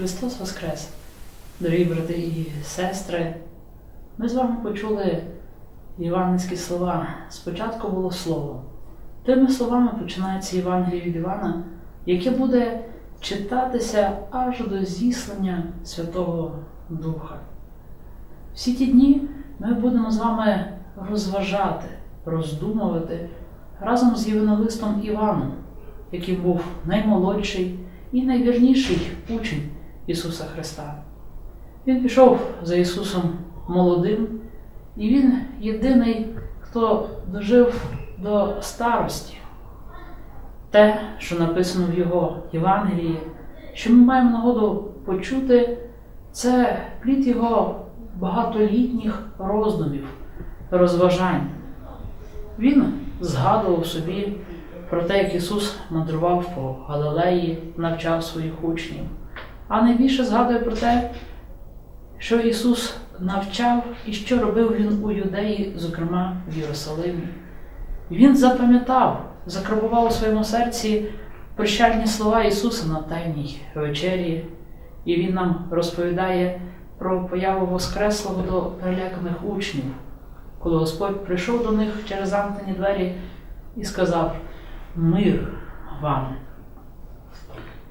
Христос Воскрес! Дорогі брати і сестри, ми з вами почули євангельські слова. Спочатку було слово. Тими словами починається Євангеліє від Івана, яке буде читатися аж до зіслання Святого Духа. Всі ті дні ми будемо з вами розважати, роздумувати разом з євангелистом Іваном, який був наймолодший і найвірніший учень Ісуса Христа. Він пішов за Ісусом молодим, і Він єдиний, хто дожив до старості. Те, що написано в Його Євангелії, що ми маємо нагоду почути, це плід Його багатолітніх роздумів, розважань. Він згадував собі про те, як Ісус мандрував по Галилеї, навчав своїх учнів, а найбільше згадує про те, що Ісус навчав і що робив Він у Юдеї, зокрема в Єрусалимі. Він запам'ятав, закарбував у своєму серці прощальні слова Ісуса на Тайній вечері, і Він нам розповідає про появу Воскреслого до переляканих учнів, коли Господь прийшов до них через замкнені двері і сказав Мир вам.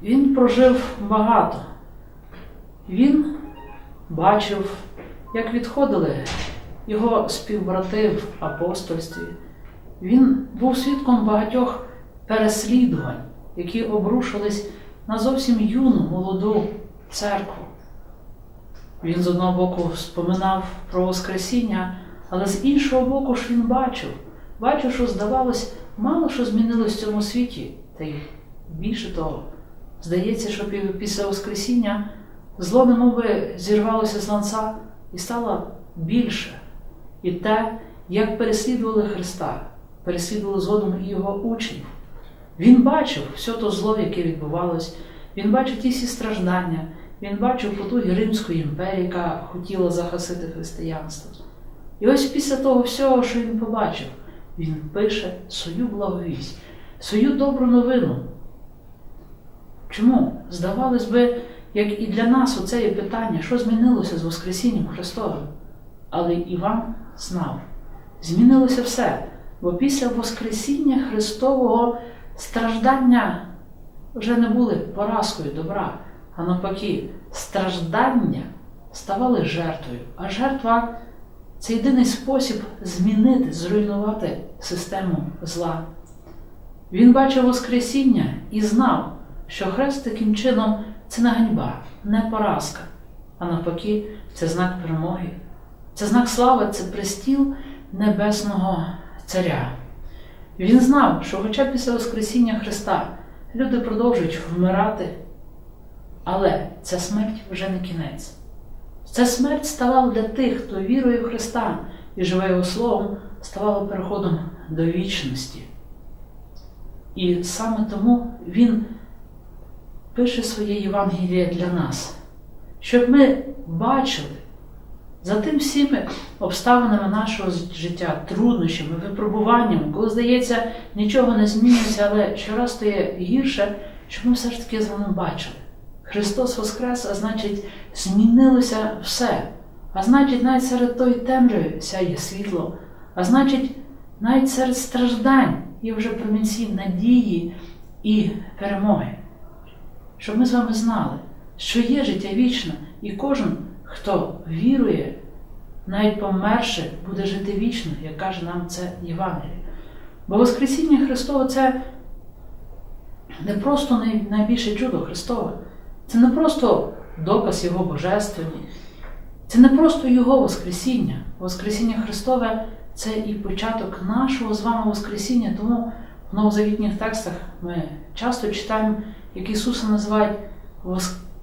Він прожив багато. Він бачив, як відходили його співбрати в апостольстві. Він був свідком багатьох переслідувань, які обрушились на зовсім юну молоду церкву. Він з одного боку споминав про Воскресіння, але з іншого боку ж він бачив, бачив, що здавалось, мало що змінилось в цьому світі, та й більше того, здається, що після Воскресіння зло немови зірвалося з ланца і стало більше. І те, як переслідували Христа, переслідували згодом і його учнів. Він бачив все то зло, яке відбувалось, він бачив ті всі страждання, він бачив потуги Римської імперії, яка хотіла захисити християнство. І ось після того всього, що він побачив, він пише свою благовість, свою добру новину. Чому? Здавалось би, як і для нас оце є питання, що змінилося з Воскресінням Христовим. Але Іван знав, змінилося все, бо після Воскресіння Христового страждання вже не були поразкою добра, а навпаки, страждання ставали жертвою, а жертва це єдиний спосіб змінити, зруйнувати систему зла. Він бачив Воскресіння і знав, що хрест таким чином це не ганьба, не поразка, а навпаки, це знак перемоги, це знак слави, це престіл Небесного Царя. Він знав, що, хоча після Воскресіння Христа люди продовжують вмирати, але ця смерть вже не кінець. Ця смерть ставала для тих, хто вірує в Христа і живе Його Словом, ставала переходом до вічності. І саме тому Він пише своє Євангеліє для нас, щоб ми бачили за тим всіми обставинами нашого життя, труднощами, випробуваннями, коли здається, нічого не змінюється, але щораз стає гірше, щоб ми все ж таки з вами бачили. Христос Воскрес, а значить, змінилося все. А значить, навіть серед тої темряви сяє світло, а значить, навіть серед страждань є вже промінці надії і перемоги. Щоб ми з вами знали, що є життя вічне, і кожен, хто вірує, навіть померши, буде жити вічно, як каже нам це Євангеліє. Бо Воскресіння Христове це не просто найбільше чудо Христове, це не просто доказ Його божественні, це не просто Його Воскресіння. Воскресіння Христове це і початок нашого з вами Воскресіння, тому в новозавітніх текстах ми часто читаємо, як Ісуса називають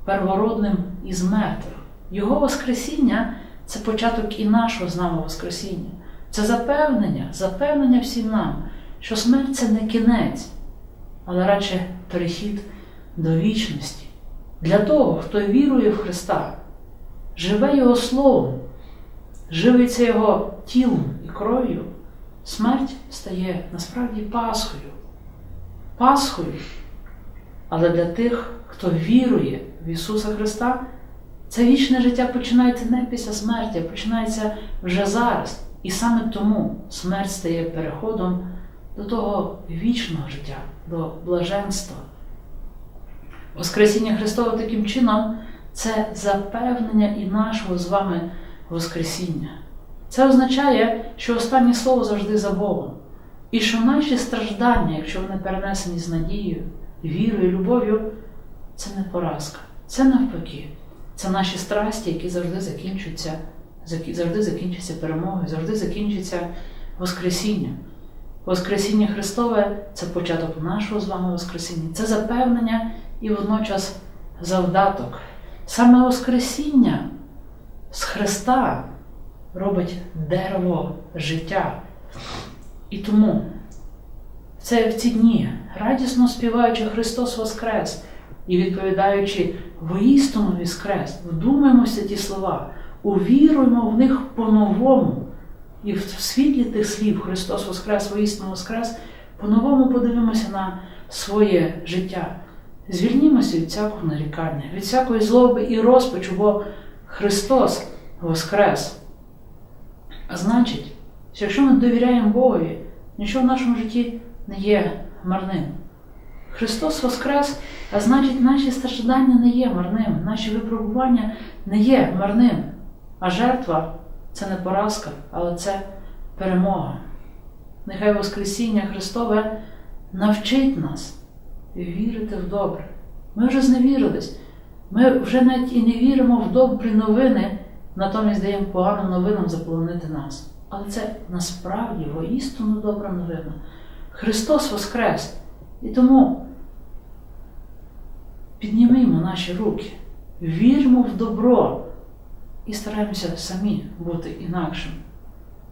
первородним із мертвих. Його Воскресіння це початок і нашого з нами Воскресіння. Це запевнення, запевнення всім нам, що смерть це не кінець, але радше перехід до вічності. Для того, хто вірує в Христа, живе Його Словом, живиться Його тілом і кров'ю, смерть стає насправді Пасхою. Пасхою. Але для тих, хто вірує в Ісуса Христа, це вічне життя починається не після смерті, а починається вже зараз. І саме тому смерть стає переходом до того вічного життя, до блаженства. Воскресіння Христове таким чином це запевнення і нашого з вами Воскресіння. Це означає, що останнє слово завжди за Богом. І що наші страждання, якщо вони перенесені з надією, вірою, любов'ю, це не поразка, це навпаки. Це наші страсті, які завжди закінчуються, завжди закінчаться перемогою, завжди закінчиться Воскресінням. Воскресіння Христове це початок нашого з вами Воскресіння, це запевнення і водночас завдаток. Саме Воскресіння з Христа робить дерево життя. І тому це в ці дні, радісно співаючи Христос Воскрес і відповідаючи воістину Воскрес, вдумаємося ті слова, увіруємо в них по-новому. І в світлі тих слів Христос Воскрес, воістину Воскрес, по-новому подивимося на своє життя. Звільнімося від всякого нарікання, від всякої злоби і розпачу, бо Христос Воскрес. А значить, що якщо ми довіряємо Богові, нічого в нашому житті не є марним. Христос Воскрес, а значить, наші страждання не є марним, наші випробування не є марним. А жертва це не поразка, але це перемога. Нехай Воскресіння Христове навчить нас вірити в добре. Ми вже зневірились. Ми вже навіть і не віримо в добрі новини, натомість даємо поганим новинам заполонити нас. Але це насправді воістину добра новина. Христос Воскрес! І тому піднімімо наші руки, віримо в добро і стараємося самі бути інакшим.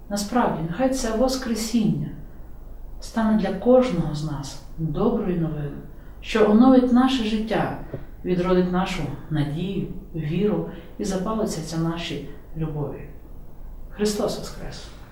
Насправді, нехай це Воскресіння стане для кожного з нас доброю новиною, що оновить наше життя, відродить нашу надію, віру і запалиться ця наші любові. Христос Воскрес!